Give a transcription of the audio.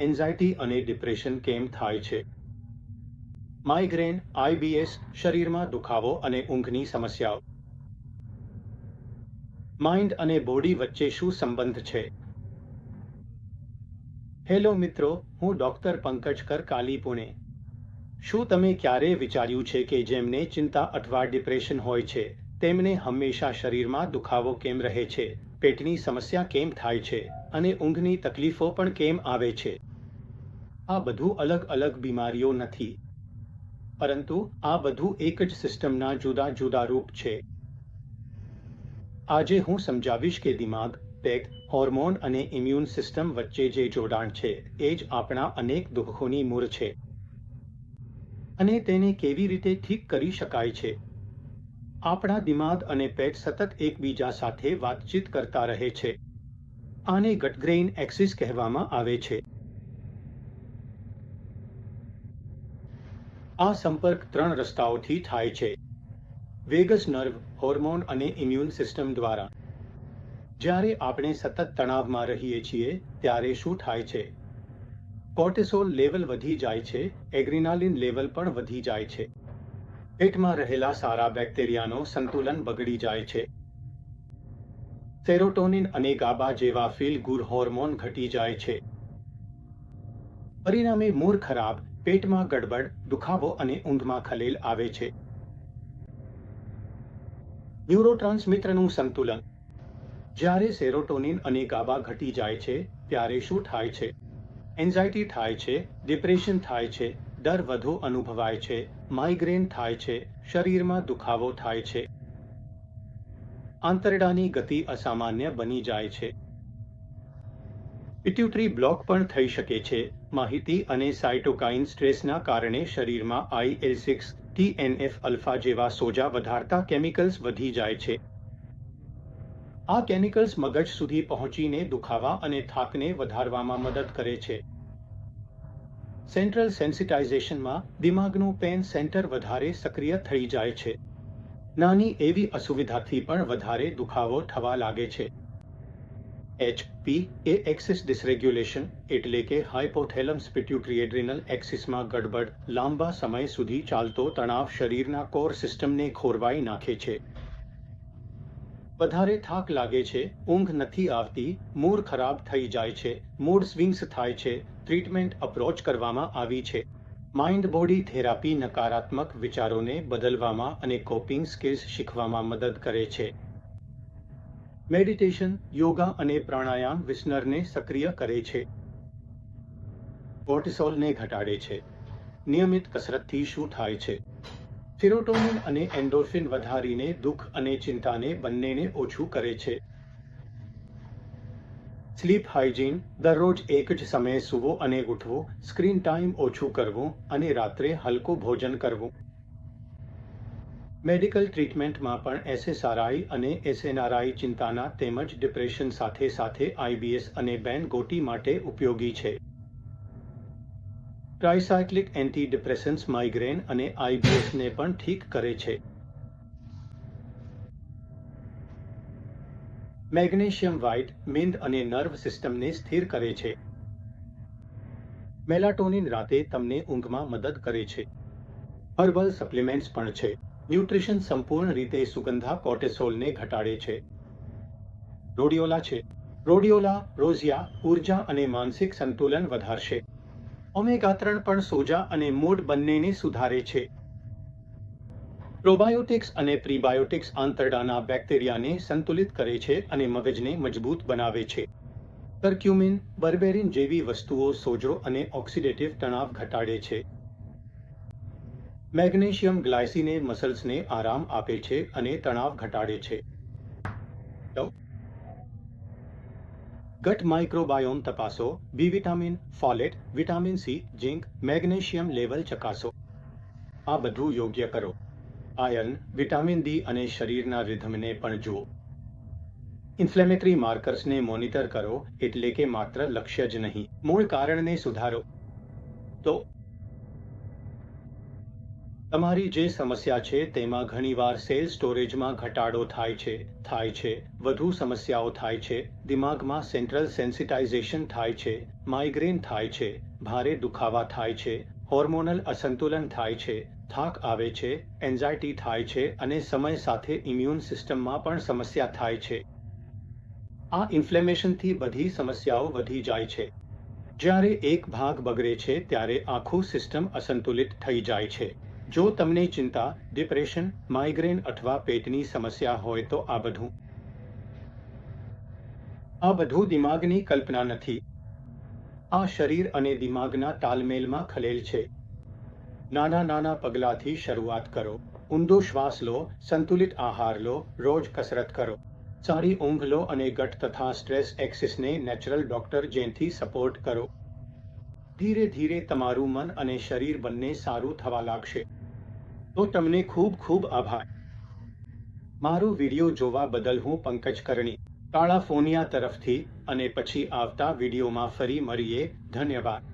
Anxiety અને depression કેમ થાય છે? માઇગ્રેન આઈબીએસ શરીરમાં દુખાવો અને ઊંઘની સમસ્યાઓ. માઇન્ડ અને બોડી વચ્ચે શું સંબંધ છે? હેલો મિત્રો, હું ડોક્ટર પંકજ કરકાલી પુણે. શું તમે ક્યારેય વિચાર્યું છે કે જેમને ચિંતા અથવા ડિપ્રેશન હોય છે, તેમને હંમેશા શરીરમાં દુખાવો કેમ રહે છે? પેટની સમસ્યા કેમ થાય છે અને ઊંઘની તકલીફો પણ કેમ આવે છે? આ બધું અલગ અલગ બીમારીઓ નથી. પરંતુ આ બધું એક જ સિસ્ટમના જુદા જુદા રૂપ છે. આજે હું સમજાવીશ કે દિમાગ, પેટ, હોર્મોન અને ઇમ્યુન સિસ્ટમ વચ્ચે જે જોડાણ છે એ જ આપણા અનેક દુઃખોની મૂળ છે. અને તેને કેવી રીતે ઠીક કરી શકાય છે? આપણા દિમાગ અને પેટ સતત એકબીજા સાથે વાતચીત કરતા રહે છે. આને ગટગ્રેઇન એક્સિસ કહેવામાં આવે છે. આ સંપર્ક ત્રણ રસ્તાઓથી થાય છે. વેગસ નર્વ, હોર્મોન અને ઇમ્યુન સિસ્ટમ દ્વારા. જ્યારે આપણે સતત તણાવમાં રહીએ છીએ, ત્યારે શું થાય છે? કોર્ટિસોલ લેવલ વધી જાય છે, એગ્રીનાલિન લેવલ પણ વધી જાય છે. પેટમાં રહેલા સારા બેક્ટેરિયાનો સંતુલન બગડી જાય છે. સેરોટોનિન અને ગાબા જેવા ફીલ ગુડ હોર્મોન ઘટી જાય છે. પરિણામે મૂડ ખરાબ, પેટમાં ગડબડ, દુખાવો અને ઊંઘમાં ખલેલ આવે છે. ન્યુરોટ્રાન્સમિટરનું સંતુલન. જ્યારે સેરોટોનિન અને ગાબા ઘટી જાય છે, ત્યારે શું થાય છે? એન્ઝાયટી થાય છે, ડિપ્રેશન થાય છે ડર વધુ અનુભવાય છે માઇગ્રેન થાય છે, શરીરમાં દુખાવો થાય છે. આંતરડાની ગતિ અસામાન્ય બની જાય છે. પિટ્યુટરી બ્લોક પણ થઈ શકે છે. માહિતી અને સાઇટોકાઇન સ્ટ્રેસના કારણે શરીરમાં આઈએલ સિક્સ ટીએનએફ અલ્ફા જેવા સોજા વધારતા કેમિકલ્સ વધી જાય છે. આ કેમિકલ્સ મગજ સુધી પહોંચીને દુખાવા અને થાકને વધારવામાં મદદ કરે છે. સેન્ટ્રલ સેન્સિટાઇઝેશનમાં દિમાગનું પેન સેન્ટર વધારે સક્રિય થઈ જાય છે. નાની એવી અસુવિધાથી પણ વધારે દુખાવો થવા લાગે છે. એચપી એ એક્સિસ ડિસરેગ્યુલેશન એટલે કે હાઇપોથેલમ્સ પિટ્યુટરી એક્સિસમાં ગડબડ લાંબા સમય સુધી ચાલતો તણાવ શરીરના કોર સિસ્ટમને ખોરવાઈ નાખે છે. વધારે થાક લાગે છે, ઊંઘ નથી આવતી, મૂડ ખરાબ થઈ જાય છે, મૂડ સ્વિંગ્સ થાય છે, ટ્રીટમેન્ટ અપ્રોચ કરવામાં આવી છે. માઇન્ડ બોડી થેરાપી નકારાત્મક વિચારોને બદલવામાં અને કોપિંગ સ્કિલ્સ શીખવામાં મદદ કરે છે. મેડિટેશન, યોગા અને પ્રાણાયામ વિસ્નરને સક્રિય કરે છે. કોર્ટિસોલને ઘટાડે છે. નિયમિત કસરતથી શું થાય છે? સિરોટોનિન અને એન્ડોર્ફિન વધારીને દુઃખ અને ચિંતાને બંનેને ઓછું કરે છે. સ્લીપ હાઇજીન દરરોજ એક જ સમયે સૂવો અને ઉઠવો, સ્ક્રીન ટાઈમ ઓછું કરવું અને રાત્રે હલકું ભોજન કરવું. મેડિકલ ટ્રીટમેન્ટમાં પણ એસએસઆરઆઈ અને એસએનઆરઆઈ ચિંતાના તેમજ ડિપ્રેશન સાથે સાથે આઈબીએસ અને બેન ગોટી માટે ઉપયોગી છે. ટ્રાયસાયક્લિક એન્ટી ડિપ્રેશન્સ માઇગ્રેન અને આઈબીએસને પણ ઠીક કરે છે. મેગ્નેશિયમ વ્હાઇટ મિંદ અને નર્વ સિસ્ટમને સ્થિર કરે છે. મેલાટોનિન રાતે તમને ઊંઘમાં મદદ કરે છે. હર્બલ સપ્લિમેન્ટ્સ પણ છે. ન્યુટ્રિશન સંપૂર્ણ રીતે સુગંધા કોર્ટેસોલને ઘટાડે છે. રોડિયોલા છે. રોડિયોલા, રોઝિયા, ઊર્જા અને માનસિક સંતુલન વધારશે. ઓમેગા ત્રણ પણ સોજા અને મૂડ બંનેને સુધારે છે. પ્રોબાયોટિક્સ અને પ્રીબાયોટિક્સ આંતરડાના બેક્ટેરિયાને સંતુલિત કરે છે અને મગજને મજબૂત બનાવે છે. કર્ક્યુમિન, બર્બેરિન જેવી વસ્તુઓ સોજો અને ઓક્સિડેટિવ તણાવ ઘટાડે છે. મેગ્નેશિયમ ગ્લાયસીને મસલ્સને આરામ આપે છે અને તણાવ ઘટાડે છે. ગટ માઇક્રોબાયોમ તપાસો. B vitamin, folate, vitamin C, zinc, magnesium level ચકાસો. આ બધું યોગ્ય કરો. આયર્ન, વિટામિન ડી અને શરીરના રિધમને પણ જુઓ. ઇન્ફ્લેમેટરી માર્કર્સને મોનિટર કરો એટલે કે માત્ર લક્ષ્ય જ નહીં. મૂળ કારણને સુધારો. તો તમારી જે સમસ્યા છે તેમાં ઘણીવાર સેલ સ્ટોરેજમાં ઘટાડો થાય છે થાય છે, વધુ સમસ્યાઓ થાય છે, દિમાગમાં સેન્ટ્રલ સેન્સિટાઇઝેશન થાય છે, માઇગ્રેન થાય છે, ભારે દુખાવા થાય છે, હોર્મોનલ અસંતુલન થાય છે, થાક આવે છે એન્ઝાયટી થાય છે અને સમય સાથે ઇમ્યુન સિસ્ટમમાં પણ સમસ્યા થાય છે. આ ઇન્ફ્લેમેશનથી બધી સમસ્યાઓ વધી જાય છે. જ્યારે એક ભાગ બગડે છે ત્યારે આખું સિસ્ટમ અસંતુલિત થઈ જાય છે. જો તમને ચિંતા ડિપ્રેશન માઇગ્રેન અથવા પેટની સમસ્યા હોય તો આ બધું. આ બધું દિમાગની કલ્પના નથી. આ શરીર અને દિમાગના તાલમેલમાં ખલેલ છે. નાના નાના પગલાંથી શરૂઆત કરો. ઊંડો શ્વાસ લો, સંતુલિત આહાર લો, રોજ કસરત કરો. સારી ઊંઘ લો અને ગટ તથા સ્ટ્રેસ એક્સિસને નેચરલ ડોક્ટર જેનથી સપોર્ટ કરો. ધીરે ધીરે તમારું મન અને શરીર બંને સારું થવા લાગશે. તો તમને ખૂબ ખૂબ આભાર. મારો વીડિયો જોવા બદલ હું પંકજ કરણી કાળા ફોનિયા તરફથી, અને પછી આવતા વિડીયોમાં ફરી મળીએ. ધન્યવાદ.